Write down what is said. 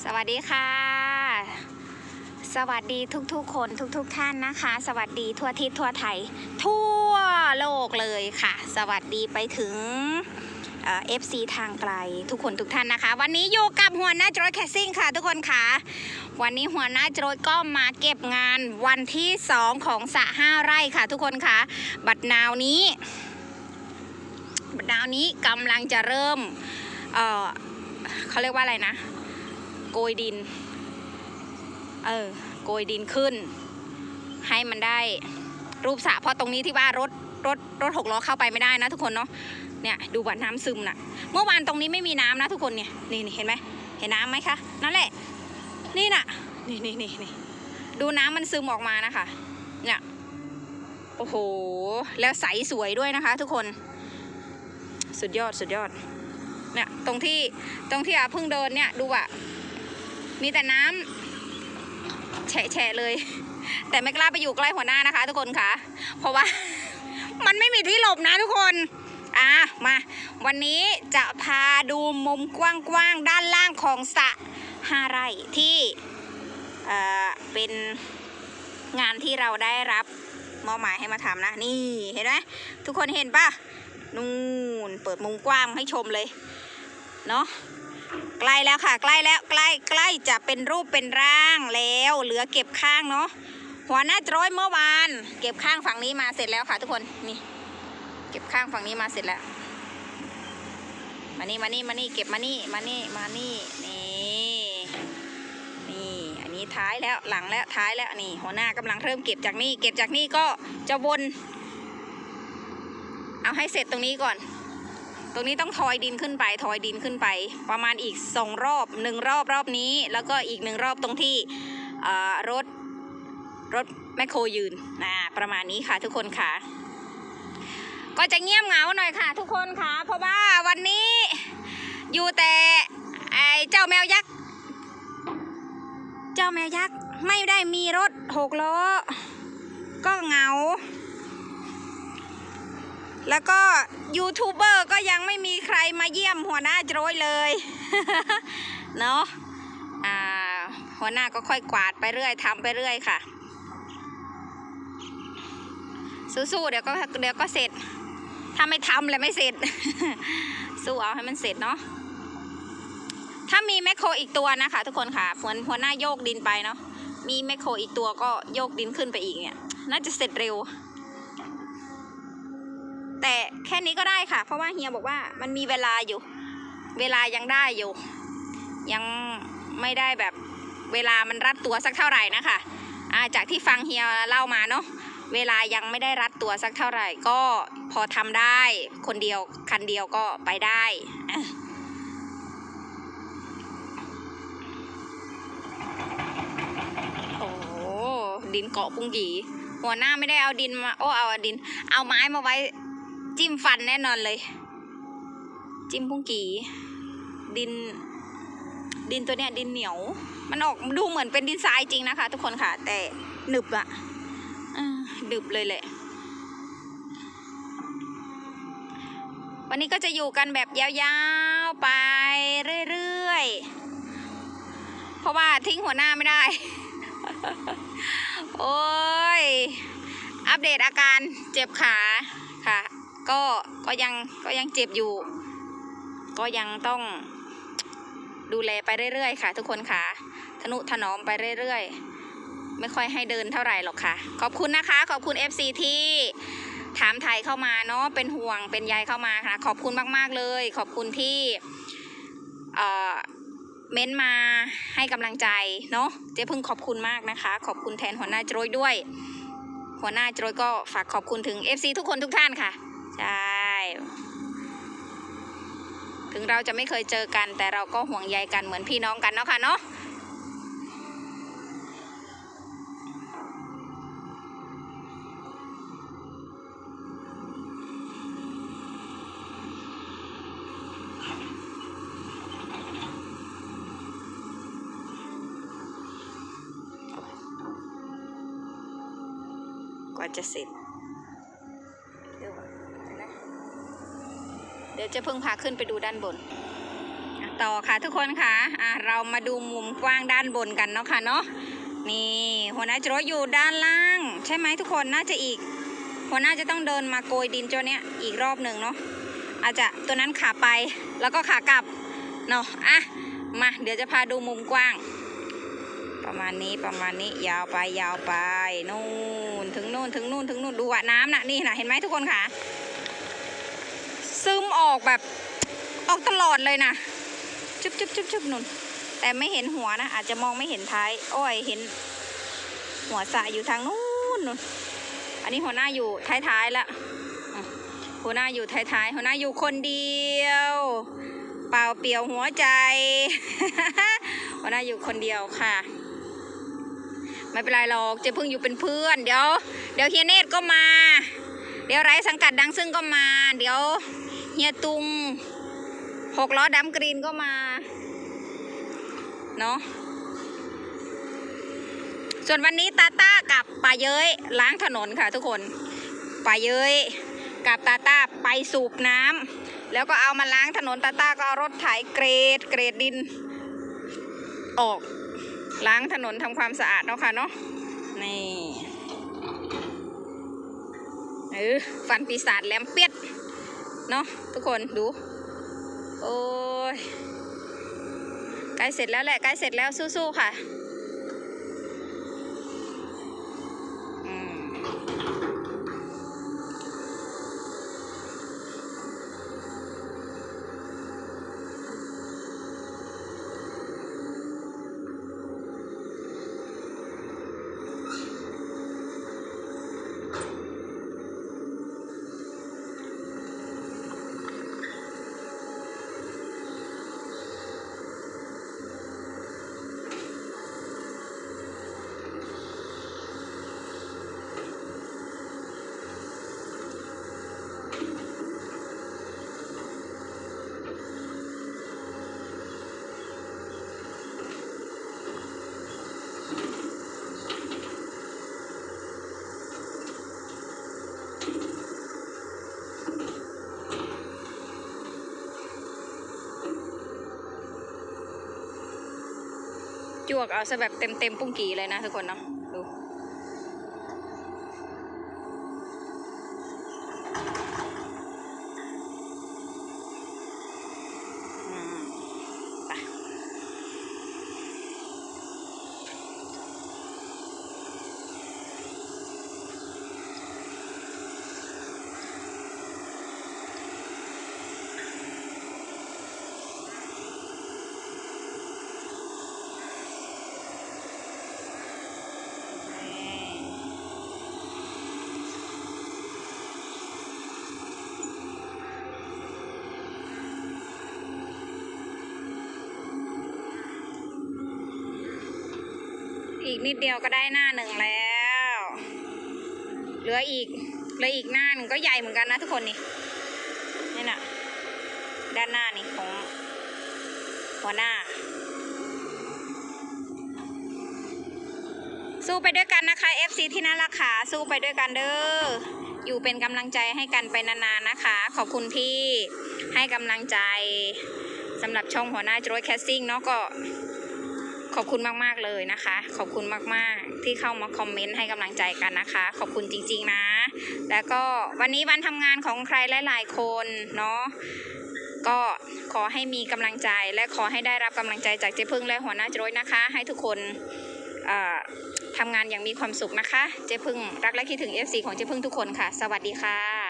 สวัสดีค่ะ สวัสดีทุกๆ คนทุกๆท่านนะคะ สวัสดีทั่วทิศทั่วไทย ทั่วโลกเลยค่ะ สวัสดีไปถึงเอฟซีทางไกลทุกคนทุกท่านนะคะ วันนี้อยู่กับหัวหน้าโจรแคสซิ่งค่ะ ทุกคนค่ะ วันนี้หัวหน้าโจรก็มาเก็บงานวันที่ 2 ของสะห้าไร่ค่ะ ทุกคนค่ะ บัดนาวนี้ บัดนาวนี้กำลังจะเริ่มเเขาเรียกว่าอะไรนะ โกยดิน เออ โกยดินขึ้น ให้มันได้รูปสระเพราะตรงนี้ที่ว่ารถรถรถหกล้อเข้าไปไม่ได้นะทุกคนเนาะเนี่ยดูว่าน้ำซึมน่ะ เมื่อวานตรงนี้ไม่มีน้ำนะทุกคนเนี่ยนี่นี่เห็นไหมเห็นน้ำไหมคะนั่นแหละ นี่น่ะ นี่นี่นี่นี่ดูน้ำมันซึมออกมานะคะ เนี่ยโอ้โห แล้วใสสวยด้วยนะคะ ทุกคน สุดยอดสุดยอดเนี่ยตรงที่ตรงที่อาเพิ่งเดินเนี่ยดูอะ มีแต่น้ำแฉะแฉะเลย แต่ไม่กล้าไปอยู่ใกล้หัวหน้านะคะ ทุกคนค่ะ เพราะว่า มันไม่มีที่หลบนะทุกคนอะมา วันนี้จะพาดูมุมกว้างๆด้านล่างของสระห้าไร่ที่เอ่อเป็นงานที่เราได้รับมอบหมายให้มาทำนะ นี่เห็นไหมทุกคนเห็นปะนู่นเปิดมุมกว้างให้ชมเลย เนาะ ใกล้แล้วค่ะ ใกล้แล้วใกล้ใกล้จะเป็นรูปเป็นร่างแล้ว เหลือเก็บข้างเนาะหัวหน้าจร้อยเมื่อวาน เก็บข้างฝั่งนี้มาเสร็จแล้วค่ะ ทุกคนนี่ เก็บข้างฝั่งนี้มาเสร็จแล้ว มานี่มานี่มานี่เก็บมานี่มานี่มานี่นี่นี่อันนี้ท้ายแล้วหลังแล้วท้ายแล้วนี่ หัวหน้ากำลังเริ่มเก็บจากนี่เก็บจากนี่ก็จะวน เอาให้เสร็จตรงนี้ก่อน ตรงนี้ต้องทอยดินขึ้นไปทอยดินขึ้นไป ประมาณอีกสองรอบหนึ่งรอบรอบนี้ แล้วก็อีกหนึ่งรอบตรงที่รถรถแมคโครยืนนะประมาณนี้ค่ะทุกคนค่ะ ก็จะเงียบเหงาหน่อยค่ะ ทุกคนค่ะ เพราะว่าวันนี้อยู่แต่ไอ้เจ้าแมวยักษ์ เจ้าแมวยักษ์ ไม่ได้มีรถหกล้อ ก็เหงา แล้วก็ยูทูบเบอร์ก็ยังไม่มีใครมาเยี่ยมหัวหน้าโจยเลย เนาะอ่าหัวหน้าก็ค่อยกวาดไปเรื่อยทำไปเรื่อยค่ะ สู้ๆเดี๋ยวก็เดี๋ยวก็เสร็จ ถ้าไม่ทำเลยไม่เสร็จ สู้เอาให้มันเสร็จเนาะถ้ามีแมคโครอีกตัวนะคะ ทุกคนค่ะเหมือนหัวหน้าโยกดินไปเนาะมีแมคโครอีกตัวก็โยกดินขึ้นไปอีกเนี่ย น่าจะเสร็จเร็ว แค่นี้ก็ได้ค่ะ เพราะว่าเฮียบอกว่ามันมีเวลาอยู่ เวลายังได้อยู่ ยังไม่ได้แบบเวลามันรัดตัวสักเท่าไหร่นะคะอาจากที่ฟังเฮียเล่ามาเนาะเวลายังไม่ได้รัดตัวสักเท่าไหร่ ก็พอทำได้ คนเดียวคันเดียวก็ไปได้โอ้โหดินเกาะปุงกีหัวหน้าไม่ได้เอาดินมาโอ้เอาดิน เอาไม้มาไว้ จิ้มฟันแน่นอนเลย จิ้มพุงกีดิน ดินตัวเนี้ยดินเหนียว มันออกดูเหมือนเป็นดินทรายจริงนะคะ ทุกคนค่ะ แต่หนึบอะอ่าดึบเลยแหละ วันนี้ก็จะอยู่กันแบบยาวๆไปเรื่อยๆ เพราะว่าทิ้งหัวหน้าไม่ได้ โอ้ย อัปเดตอาการเจ็บขาค่ะ ก็ก็ยังก็ยังเจ็บอยู่ ก็ยังต้องดูแลไปเรื่อยๆค่ะ ทุกคนค่ะทนุถนอมไปเรื่อยๆ ไม่ค่อยให้เดินเท่าไหร่หรอกค่ะ ขอบคุณนะคะ ขอบคุณ FC ที่ถามไทยเข้ามาเนาะเป็นห่วงเป็นใยเข้ามาค่ะ ขอบคุณมากๆเลย ขอบคุณที่เอ่อเม้นมาให้กำลังใจเนาะเจ๊พึ่งขอบคุณมากนะคะ ขอบคุณแทนหัวหน้าโจรยด้วย หัวหน้าโจรยก็ฝากขอบคุณถึง FC ทุกคนทุกท่านค่ะ ใช่ ถึงเราจะไม่เคยเจอกัน แต่เราก็ห่วงใยกันเหมือนพี่น้องกันเนาะค่ะเนาะกว่าจะเสร็จ เดี๋ยวจะเพิ่งพาขึ้นไปดูด้านบน ต่อค่ะทุกคนค่ะอะเรามาดูมุมกว้างด้านบนกันเนาะค่ะเนาะนี่หัวหน้าจรอยู่ด้านล่าง ใช่ไหมทุกคนน่าจะอีก หัวหน้าจะต้องเดินมาโกยดินตัวเนี้ยอีกรอบหนึ่งเนาะอาจจะตัวนั้นขาไปแล้วก็ขากลับเนาะอะมาเดี๋ยวจะพาดูมุมกว้าง ประมาณนี้ประมาณนี้ยาวไปยาวไปนู่นถึงนู่นถึงนู่นถึงนู่นดูอะน้ำนะนี่นะเห็นไหมทุกคนค่ะ ออกแบบ ออกตลอดเลยนะจุบจุบจุบจุบนุ่น แต่ไม่เห็นหัวนะ อาจจะมองไม่เห็นท้าย อ้อยเห็น หัวสะอยู่ทางนู้นนุ่น อันนี้หัวหน้าอยู่ท้ายๆแล้วอืมหัวหน้าอยู่ท้ายๆหัวหน้าอยู่คนเดียว เปล่าเปลี่ยวหัวใจ หัวหน้าอยู่คนเดียวค่ะไม่เป็นไรหรอกเจะเพิ่งอยู่เป็นเพื่อน เดี๋ยว เดี๋ยวเฮียเนตก็มา เดี๋ยวไร้สังกัดดังซึ่งก็มา เดี๋ยว เฮียตุงหกล้อดำกรีนก็มา เนาะส่วนวันนี้ตาต้ากับป่าเย้ยล้างถนนค่ะทุกคนป่าเย้ยกับตาต้าไปสูบน้ำแล้วก็เอามาล้างถนนตาต้าก็เอารถไถเกรดเกรดดิน ออก ล้างถนนทำความสะอาดเนาะค่ะเนาะนี่เออฟันปีศาจแหลมเปียด เนาะทุกคนดู โอ้ยใกล้เสร็จแล้วแหละใกล้เสร็จแล้วสู้ๆค่ะ วกเอาซะแบบเต็มเต็มปุ้งกี่เลยนะทุกคนเนาะ นิดเดียวก็ได้หน้าหนึ่งแล้ว เหลืออีกเหลืออีกหน้าหนึ่งก็ใหญ่เหมือนกันนะทุกคนนี่นี่นะด้านหน้านี่ของหัวหน้า สู้ไปด้วยกันนะคะ FC ที่น่ารักค่ะสู้ไปด้วยกันเด้ออยู่เป็นกำลังใจให้กันไปนานๆนะคะ ขอบคุณที่ให้กำลังใจสำหรับช่องหัวหน้าจรวดแคสซิ่งเนาะก็ ขอบคุณมากๆเลยนะคะ ขอบคุณมากๆที่เข้ามาคอมเมนต์ให้กำลังใจกันนะคะ ขอบคุณจริง ๆนะ แล้วก็วันนี้วันทำงานของใครหลายๆคนเนาะก็ขอให้มีกำลังใจและขอให้ได้รับกำลังใจจากเจ๊พึ่งและหัวหน้าจรวยนะคะ ให้ทุกคนทำงานอย่างมีความสุขนะคะ เจ๊พึ่งรักและคิดถึง FC ของเจ๊พึ่งทุกคนค่ะ สวัสดีค่ะ